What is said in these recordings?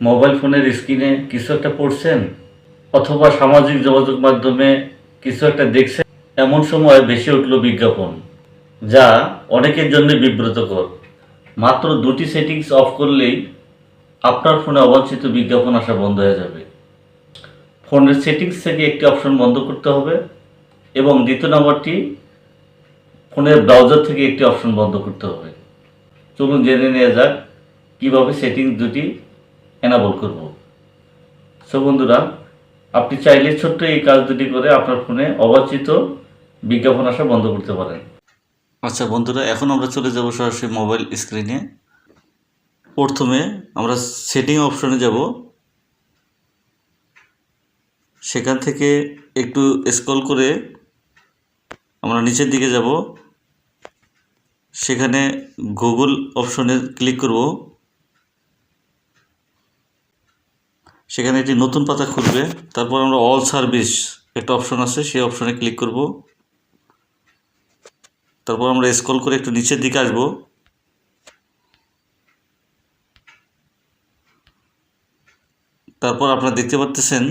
Mobile ফোনের স্ক্রিনে কিছু একটা পড়ছেন অথবা সামাজিক যোগাযোগ মাধ্যমে কিছু একটা দেখছেন, এমন সময় বেশি উঠল বিজ্ঞাপন, যা অনেকের জন্য বিব্রতকর। মাত্র দুটি সেটিংস অফ করলেই আপনার ফোনে অবাঞ্ছিত বিজ্ঞাপন আসা বন্ধ হয়ে যাবে। ফোনের সেটিংস থেকে একটি অপশন বন্ধ করতে হবে এবং দ্বিতীয় নম্বরটি ফোনের ব্রাউজার থেকে একটি অপশন বন্ধ করতে হবে। চলুন জেনে নেওয়া যাক কীভাবে সেটিংস দুটি এনাবল করব। সো বন্ধুরা, আপনি চাইলে ছোট্ট এই কাজ দুটি করে আপনার ফোনে অবাঞ্ছিত বিজ্ঞাপন আসা বন্ধ করতে পারেন। আচ্ছা বন্ধুরা, এখন আমরা চলে যাব সরাসরি মোবাইল স্ক্রিনে প্রথমে আমরা সেটিং অপশনে যাব। সেখান থেকে একটু স্ক্রল করে আমরা নিচের দিকে যাব। সেখানে গুগল অপশনে ক্লিক করব। সেখানে একটি নতুন পাতা খুলবে তারপর আমরা অল সার্ভিস একটা অপশন আছে, সেই অপশনে ক্লিক করব। তারপর আমরা স্ক্রল করে একটু নিচের দিকে আসব। তারপর আপনারা দেখতে পাচ্ছেন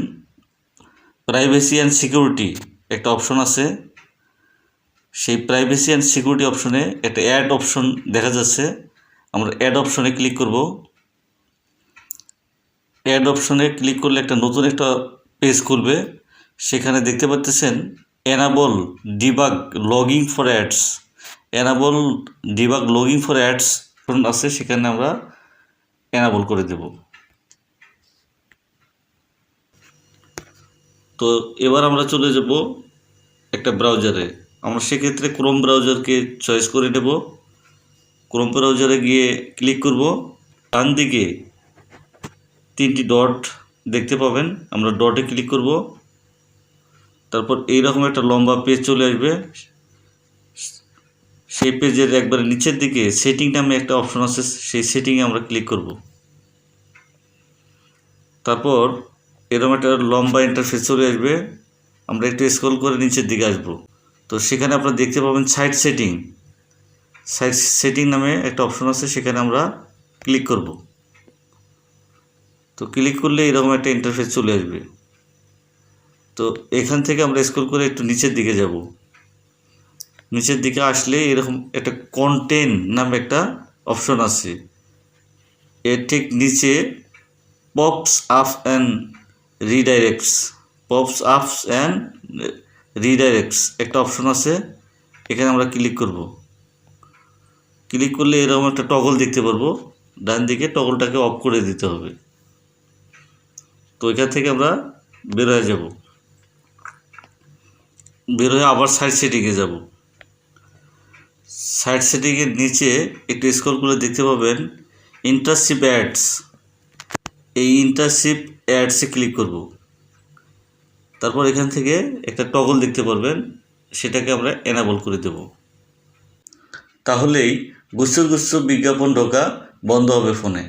প্রাইভেসি অ্যান্ড সিকিউরিটি একটা অপশন আছে। সেই প্রাইভেসি অ্যান্ড সিকিউরিটি অপশনে একটা অ্যাড অপশন দেখা যাচ্ছে। আমরা অ্যাড অপশনে ক্লিক করব। অ্যাড অপশনে ক্লিক করলে একটা নতুন একটা পেজ খুলবে। সেখানে দেখতে পাচ্ছেন enable debug logging for ads enable debug logging for ads আছে, সেখানে আমরা এনাবল করে দেব। তো এবার আমরা চলে যাব একটা ব্রাউজারে আমরা সেক্ষেত্রে ক্রোম ব্রাউজারকে চয়েস করে নেব। ক্রোম ব্রাউজারে গিয়ে ক্লিক করব। ডান দিকে তিনটি ডট দেখতে পাবেন। আমরা ডটে ক্লিক করব। তারপর এইরকম একটা লম্বা পেজ চলে আসবে। সেই পেজের একবারে নিচের দিকে সেটিং নামে একটা অপশন আছে, সেই সেটিংয়ে আমরা ক্লিক করব। তারপর এরকম একটা লম্বা ইন্টারফেস চলে আসবে। আমরা একটু স্ক্রল করে নিচের দিকে আসব। তো সেখানে আপনারা দেখতে পাবেন সাইট সেটিং সাইট সেটিং নামে একটা অপশন আছে, সেখানে আমরা ক্লিক করব। তো ক্লিক করলে এরকম একটা ইন্টারফেস চলে আসবে। তো এখান থেকে আমরা স্ক্রল করে একটু নিচের দিকে যাব। নিচের দিকে আসলে এরকম একটা কন্টেন্ট নামে একটা অপশন আছে। এর ঠিক নিচে pops up and redirects pops ups and redirects একটা অপশন আছে। এখানে আমরা ক্লিক করব। ক্লিক করলে এরকম একটা টগল দেখতে পারব। ডান দিকে টগলটাকে অফ করে দিতে হবে। তো এখান থেকে আমরা বের হয়ে যাব। বের হয়ে আবার সাইড সেটিংয়ে যাব। সাইড সেটিংয়ের নিচে একটু স্ক্রল করে দেখতে পাবেন ইন্টারশিপ অ্যাডস এই ইন্টারশিপ অ্যাডসে ক্লিক করব। তারপর এখান থেকে একটা টগল দেখতে পারবেন, সেটাকে আমরা এনাবল করে দেব। তাহলেই গুচ্ছ গুচ্ছ বিজ্ঞাপন ঢোকা বন্ধ হবে ফোনে।